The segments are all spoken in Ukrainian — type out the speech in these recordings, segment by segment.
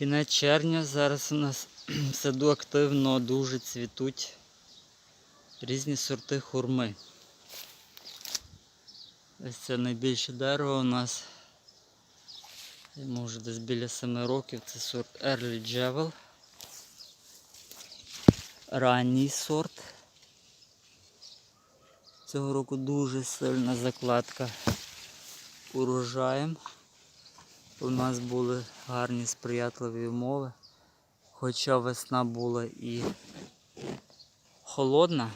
Кінець червня, зараз у нас в саду активно дуже цвітуть різні сорти хурми. Ось це найбільше дерево у нас. Йому вже десь біля 7 років. Це сорт Early Jewel. Ранній сорт. Цього року дуже сильна закладка урожаєм. У нас були гарні сприятливі умови. Хоча весна була і холодна,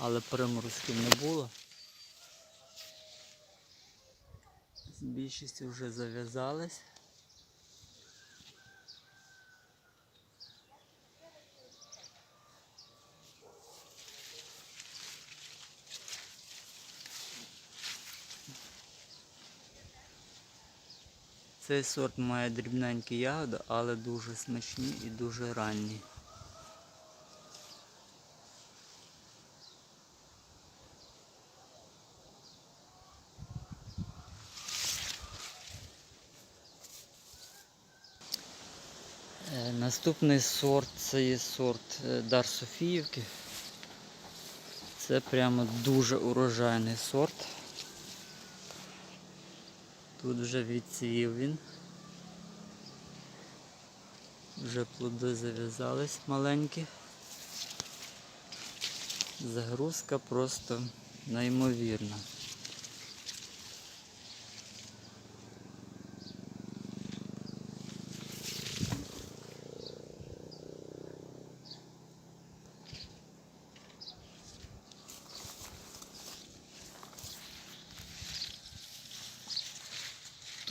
але приморозків не було. З більшістю вже зав'язались. Цей сорт має дрібненькі ягоди, але дуже смачні і дуже ранні. Е, Наступний сорт це є сорт е, Дар Софіївки. Це прямо дуже урожайний сорт. Тут вже відцвів він. Вже плоди зав'язались маленькі. Загрузка просто неймовірна.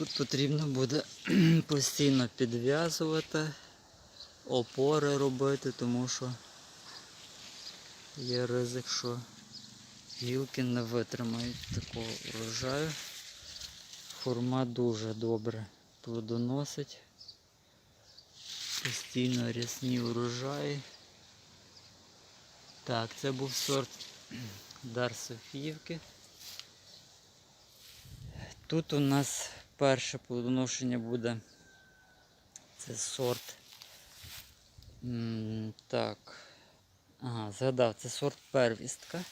Тут потрібно буде постійно підв'язувати, опори робити, тому що є ризик, що гілки не витримають такого урожаю. Хурма дуже добре плодоносить. Постійно рясні урожаї. Так, це був сорт Дар Софіївки. Тут у нас перше плодоношення буде. Це сорт. Так. Ага, згадав, це сорт первістка.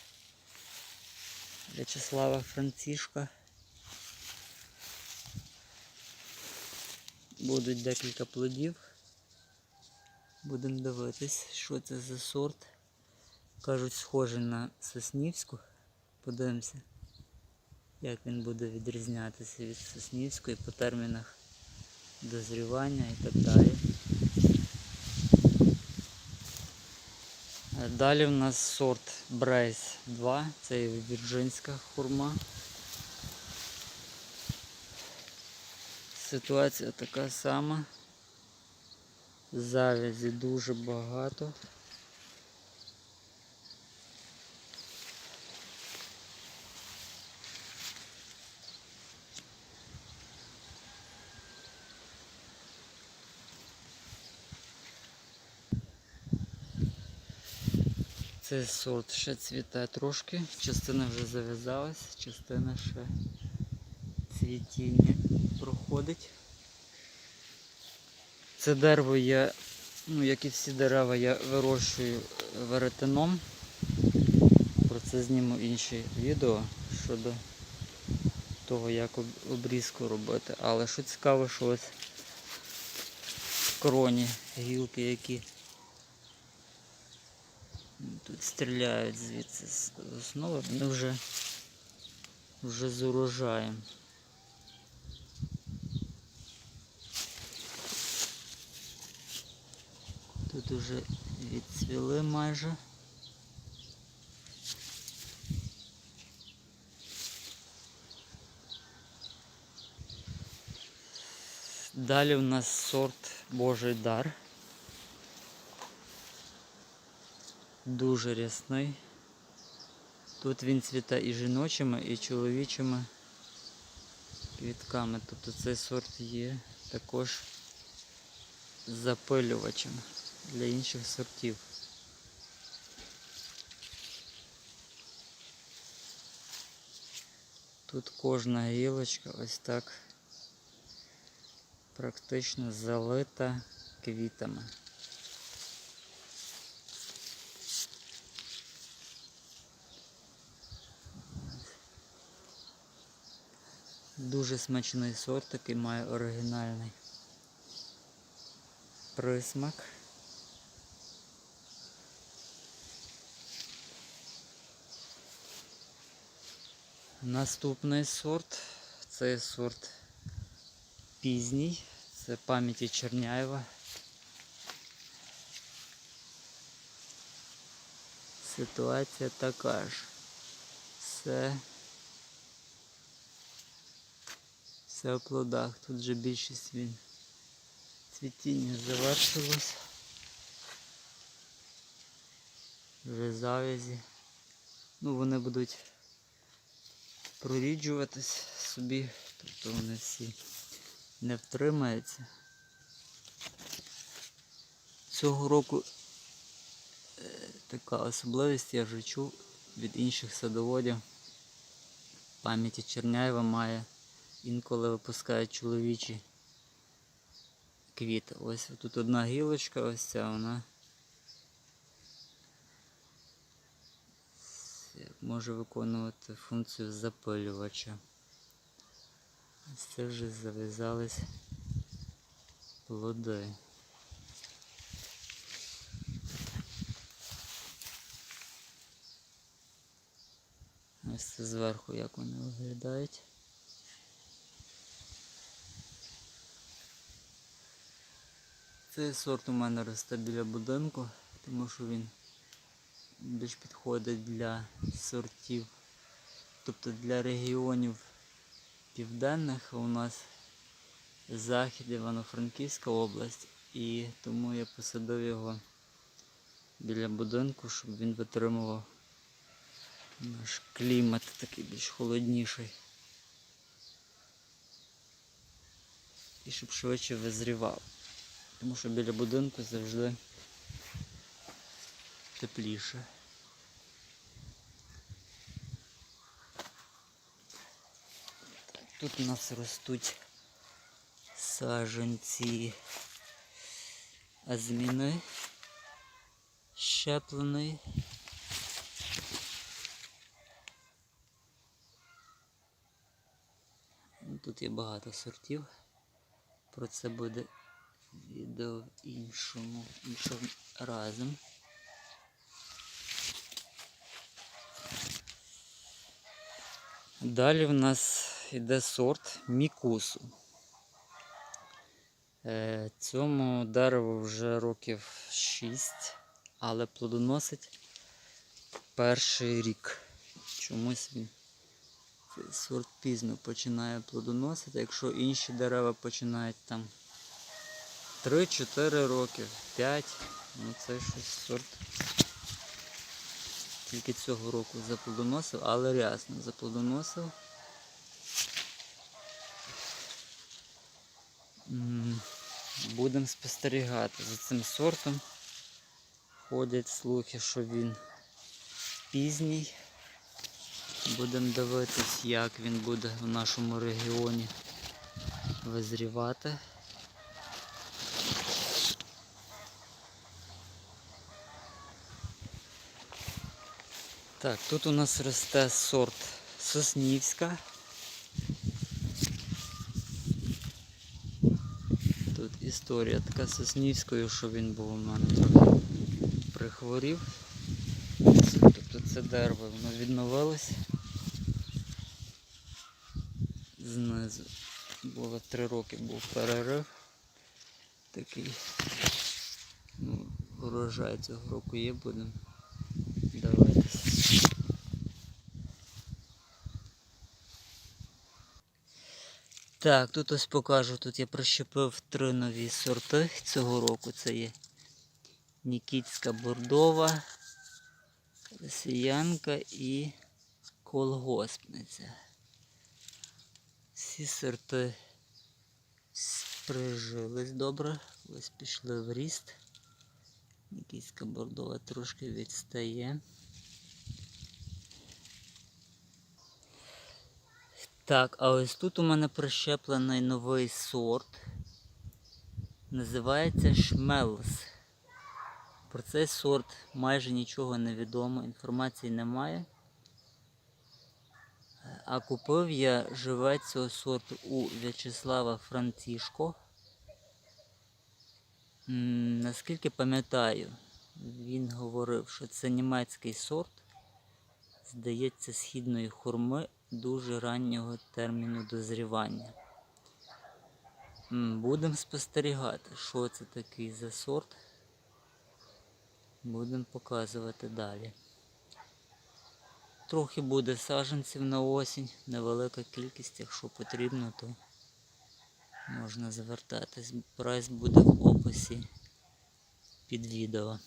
В'ячеслава Францішка. Будуть декілька плодів. Будемо дивитись, що це за сорт. Кажуть, схожий на Соснівську. Подивимося як він буде відрізнятися від Соснівської по термінах дозрівання і так далі. Е, Далі в нас сорт Брейс 2, це вірджинська хурма. Ситуація така сама. Завязі дуже багато. Цей сорт ще цвіте трошки, частина вже зав'язалась, частина ще цвітіння проходить. Це дерево я, ну як і всі дерева, я вирощую веретеном. Про це зніму інші відео щодо того, як обрізку робити. Але що цікаво, що ось кроні гілки, які Тут стріляють звідси з основи, вони вже, вже з урожаєм. Тут уже відцвіли майже. Далі у нас сорт Божий дар. Дуже рясний. Тут він цвіте і жіночими, і чоловічими квітками. Тобто цей сорт є також запилювачем для інших сортів. Тут кожна гілочка ось так практично залита квітами. Дуже смачний сорт, такий має оригінальний присмак. Наступний сорт це сорт пізній, це пам'яті Черняєва. Ситуація така ж. Все, все в плодах. Тут же більшість він цвітіння завершилось. Вже завязі. Ну вони будуть проріджуватись собі, тобто вони всі не втримаються. Цього року е, така особливість я вже чув від інших садоводів. Пам'яті Черняєва має інколи випускають чоловічі квіти. Ось тут одна гілочка, ось ця вона. Може виконувати функцію запилювача. Ось це вже зав'язались плоди. Ось це зверху як вони виглядають. Цей сорт у мене росте біля будинку, тому що він більш підходить для сортів, тобто для регіонів південних, у нас захід Івано-Франківська область, і тому я посадив його біля будинку, щоб він витримував наш клімат такий більш холодніший. І щоб швидше визрівав. Тому що біля будинку завжди тепліше. Тут у нас ростуть саджанці азміни щеплений. Тут є багато сортів. Про це буде відео іншому, іншим разом. Далі в нас йде сорт мікусу. Е, Цьому дереву вже років 6, але плодоносить перший рік. Чомусь він цей сорт пізно починає плодоносити, якщо інші дерева починають там 3-4 роки, 5, ну це щось сорт. Тільки цього року заплодоносив, але рясно заплодоносив. Будемо спостерігати за цим сортом. Ходять слухи, що він пізній. Будемо дивитись, як він буде в нашому регіоні визрівати. Так, тут у нас росте сорт Соснівська. Тут історія така Соснівською, що він був у мене трохи прихворів. Тобто це дерево воно відновилось. Знизу було три роки був перерив. Такий ну, урожай цього року є, будемо Так, тут ось покажу, тут я прищепив три нові сорти цього року. Це є Нікітська бордова, росіянка і колгоспниця. Всі сорти прижились добре, ось пішли в ріст. Нікітська бордова трошки відстає. Так, а ось тут у мене прищеплений новий сорт. Називається Шмелс. Про цей сорт майже нічого не відомо, інформації немає. А купив я живець цього сорту у В'ячеслава Франтішко. Наскільки пам'ятаю, він говорив, що це німецький сорт, здається, східної хурми дуже раннього терміну дозрівання. Будемо спостерігати, що це такий за сорт. Будемо показувати далі. Трохи буде саджанців на осінь, невелика кількість, якщо потрібно, то можна звертатись. Прайс буде в описі під відео.